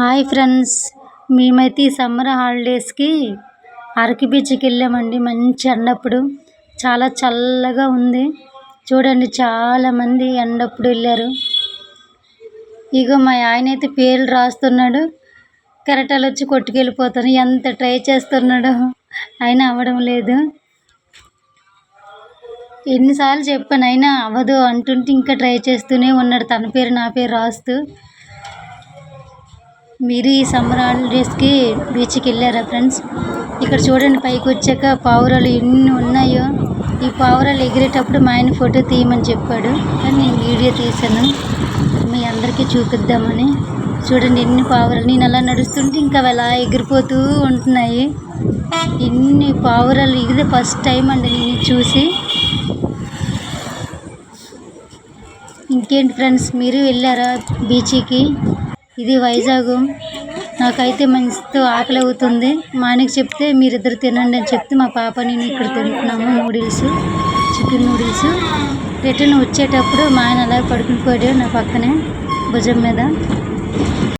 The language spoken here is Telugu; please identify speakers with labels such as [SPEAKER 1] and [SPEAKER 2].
[SPEAKER 1] హాయ్ ఫ్రెండ్స్ మేమైతే ఈ సమ్మర్ హాలిడేస్కి అరకు బీచ్కి వెళ్ళామండి. మంచి ఎండప్పుడు. చాలా చల్లగా ఉంది. చూడండి చాలామంది ఎండప్పుడు వెళ్ళారు. ఇగో మా ఆయన అయితే పేర్లు రాస్తున్నాడు. కెరటాలు వచ్చి కొట్టుకెళ్ళిపోతాను. ఎంత ట్రై చేస్తున్నాడో అయినా అవ్వడం లేదు. ఎన్నిసార్లు చెప్పాను అయినా అవ్వదు అంటుంటే ఇంకా ట్రై చేస్తూనే ఉన్నాడు. తన పేరు నా పేరు రాస్తూ. మీరు ఈ సమ్మర్ హాలిడేస్కి బీచ్కి వెళ్ళారా ఫ్రెండ్స్? ఇక్కడ చూడండి పైకి వచ్చాక పావురాలు ఎన్ని ఉన్నాయో. ఈ పావురాలు ఎగిరేటప్పుడు మా ఆయన ఫోటో తీయమని చెప్పాడు. కానీ నేను వీడియో తీశాను. మీ అందరికీ చూపిద్దామని. చూడండి ఎన్ని పావురాలు. నేను అలా నడుస్తుంటే ఇంకా అవి అలా ఎగిరిపోతూ ఉంటున్నాయి. ఎన్ని పావురాలు ఇది ఫస్ట్ టైం అండి నేను చూసి. ఇంకేంటి ఫ్రెండ్స్ మీరు వెళ్ళారా బీచ్కి? ఇది వైజాగ్. నాకైతే మంచితో ఆకలి అవుతుంది మా ఆయనకి చెప్తే మీరిద్దరు తినండి అని చెప్తే మా పాప నేను ఇక్కడ తింటున్నాము నూడిల్స్ చికెన్ నూడిల్స్. రిటర్న్ వచ్చేటప్పుడు మా ఆయన అలా పడుకుని పోయాడు నా పక్కనే భుజం మీద.